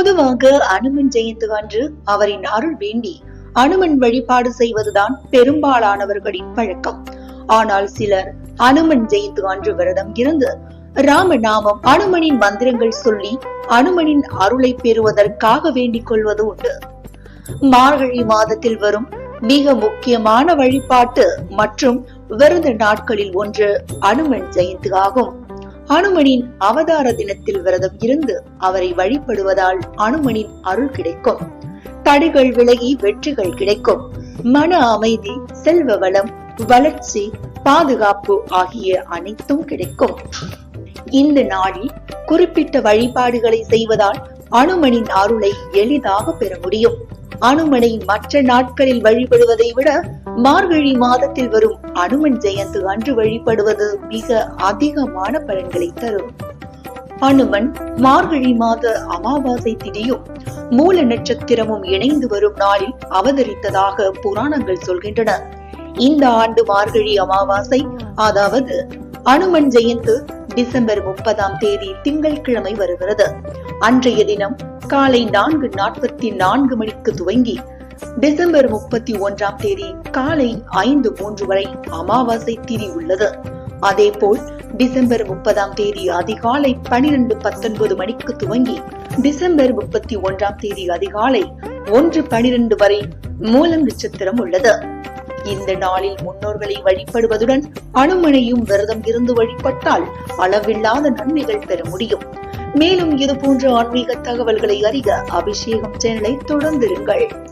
பொதுவாக அனுமன் ஜெயந்தி அன்று அவரின் அருள் வேண்டி அனுமன் வழிபாடு செய்வதுதான் பெரும்பாலானவர்களின் பழக்கம். ஆனால் சிலர் அனுமன் ஜெயந்தி அன்று விரதம் இருந்து ராமநாமம் அனுமனின் மந்திரங்கள் சொல்லி அனுமனின் அருளை பெறுவதற்காக வேண்டிக் கொள்வது உண்டு. மார்கழி மாதத்தில் வரும் மிக முக்கியமான வழிபாட்டு மற்றும் விரத நாட்களில் ஒன்று அனுமன் ஜெயந்தி ஆகும் அனுமனின் அவதார தினத்தில் விரதம் இருந்து அவரை வழிபடுவதால் அனுமனின் அருள் கிடைக்கும். தடைகள் விலகி வெற்றிகள் கிடைக்கும். மன அமைதி செல்வ வளம் வளர்ச்சி பாதுகாப்பு ஆகிய அனைத்தும் கிடைக்கும். இந்த நாளில் குறிப்பிட்ட வழிபாடுகளை செய்வதால் அனுமனின் அருளை எளிதாக பெற முடியும். அனுமனை மற்ற நாட்களில் வழிபடுவதை விட மார்கழி மாதத்தில் வரும் அனுமன் ஜெயந்தி அன்று வழிபடுவது மிக அதிகமான பலன்களை தரும். அனுமன் மார்கழி மாத அமாவாசை திதியும் மூல நட்சத்திரமும் இணைந்து வரும் நாளில் அவதரித்ததாக புராணங்கள் சொல்கின்றன. இந்த ஆண்டு மார்கழி அமாவாசை அதாவது அனுமன் ஜெயந்தி டிசம்பர் முப்பதாம் தேதி திங்கட்கிழமை வருகிறது. அன்றைய தினம் காலை நான்கு நாற்பத்தி நான்கு மணிக்கு துவங்கி டிசம்பர் முப்பத்தி ஒன்றாம் தேதி காலை ஐந்து மூன்று வரை அமாவாசை திதி உள்ளது. அதேபோல் டிசம்பர் முப்பதாம் தேதி அதிகாலை பனிரெண்டு பத்தொன்பது மணிக்கு துவங்கி டிசம்பர் முப்பத்தி ஒன்றாம் தேதி அதிகாலை ஒன்று பனிரெண்டு வரை மூலம் நட்சத்திரம் உள்ளது. இந்த நாளில் முன்னோர்களை வழிபடுவதுடன் அனுமனையும் விரதம் இருந்து வழிபட்டால் அளவில்லாத நன்மைகள் பெற முடியும். மேலும் இது போன்ற ஆன்மீக தகவல்களை அறிய அபிஷேகம் சேனலை தொடர்ந்திருங்கள்.